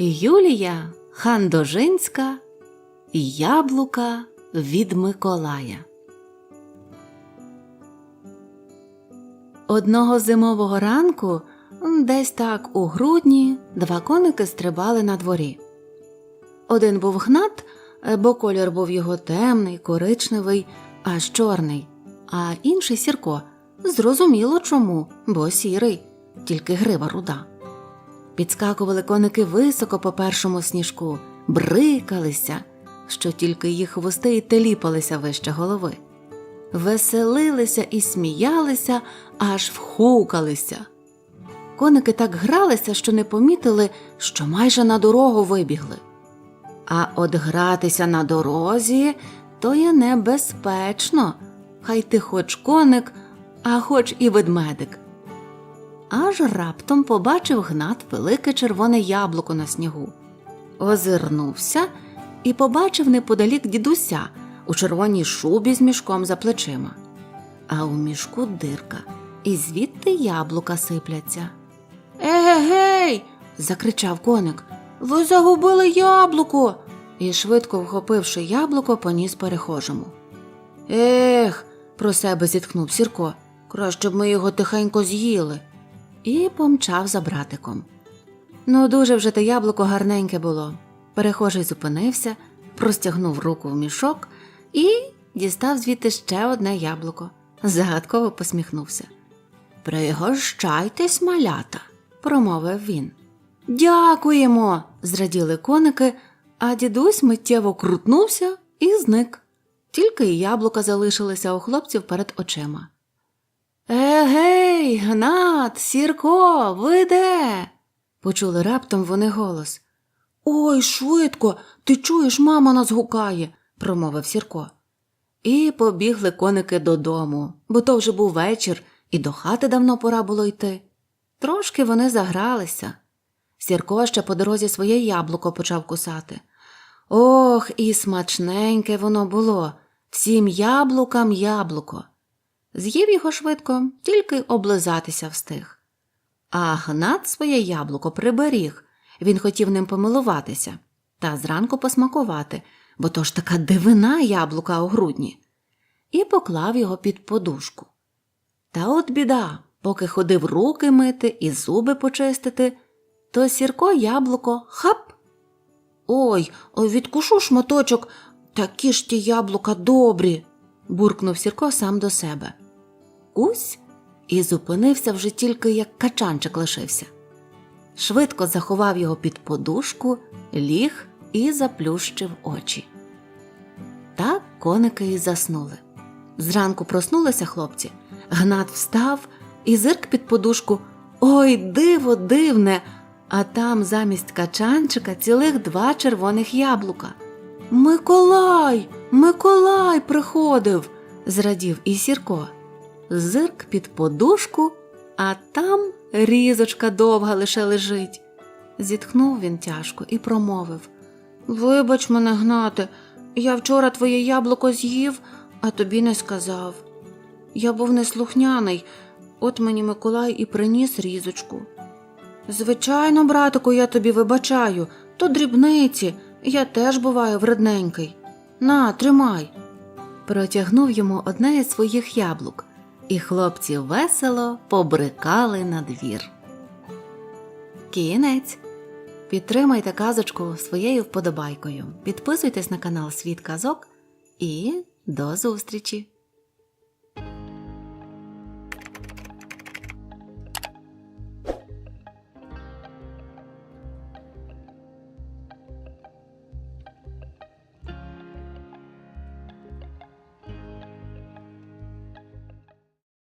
Юлія Хандожинська Яблука від Миколая. Одного зимового ранку, десь так у грудні, два коники стрибали на дворі. Один був гнат, бо колір був його темний, коричневий, аж чорний, а інший сірко. Зрозуміло чому, бо сірий, тільки грива руда. Підскакували коники високо по першому сніжку, брикалися, що тільки їх хвости й теліпалися вище голови. Веселилися і сміялися, аж вхукалися. Коники так гралися, що не помітили, що майже на дорогу вибігли. А от гратися на дорозі то є небезпечно. Хай ти хоч коник, а хоч і ведмедик. Аж раптом побачив гнат велике червоне яблуко на снігу. Озирнувся і побачив неподалік дідуся у червоній шубі з мішком за плечима. А у мішку дирка, і звідти яблука сипляться. Егегей. закричав коник. Ви загубили яблуко. І швидко вхопивши яблуко, поніс перехожому. Ех, про себе зітхнув Сірко. Краще б ми його тихенько з'їли. І помчав за братиком. Ну, дуже вже те яблуко гарненьке було. Перехожий зупинився, простягнув руку в мішок і дістав звідти ще одне яблуко. Загадково посміхнувся. Пригощайтесь, малята, промовив він. Дякуємо. зраділи коники, а дідусь миттєво крутнувся і зник. Тільки й яблука залишилися у хлопців перед очима. Егей, Гнат, Сірко, ви де? почули раптом вони голос. Ой, швидко, ти чуєш, мама нас гукає, промовив Сірко. І побігли коники додому, бо то вже був вечір, і до хати давно пора було йти. Трошки вони загралися. Сірко ще по дорозі своє яблуко почав кусати. Ох, і смачненьке воно було, всім яблукам яблуко. З'їв його швидко, тільки облизатися встиг. А гнат своє яблуко приберіг. Він хотів ним помилуватися та зранку посмакувати, бо то ж така дивина яблука у грудні, і поклав його під подушку. Та от біда, поки ходив руки мити і зуби почистити, то сірко яблуко хап. Ой, відкушу шматочок, такі ж ті яблука добрі, буркнув Сірко сам до себе. Усь і зупинився вже тільки як качанчик лишився. Швидко заховав його під подушку, ліг і заплющив очі. Так коники й заснули. Зранку проснулися хлопці. Гнат встав і зирк під подушку. Ой, диво, дивне! А там замість качанчика цілих два червоних яблука. Миколай, Миколай приходив, зрадів і Сірко. Зирк під подушку, а там різочка довга лише лежить. Зітхнув він тяжко і промовив Вибач мене, гнате, я вчора твоє яблуко з'їв, а тобі не сказав. Я був неслухняний, от мені Миколай і приніс різочку. Звичайно, братику, я тобі вибачаю, то дрібниці, я теж буваю вредненький. На, тримай. Протягнув йому одне із своїх яблук, і хлопці весело побрикали на двір. Кінець. Підтримайте казочку своєю вподобайкою. Підписуйтесь на канал Світ Казок і до зустрічі!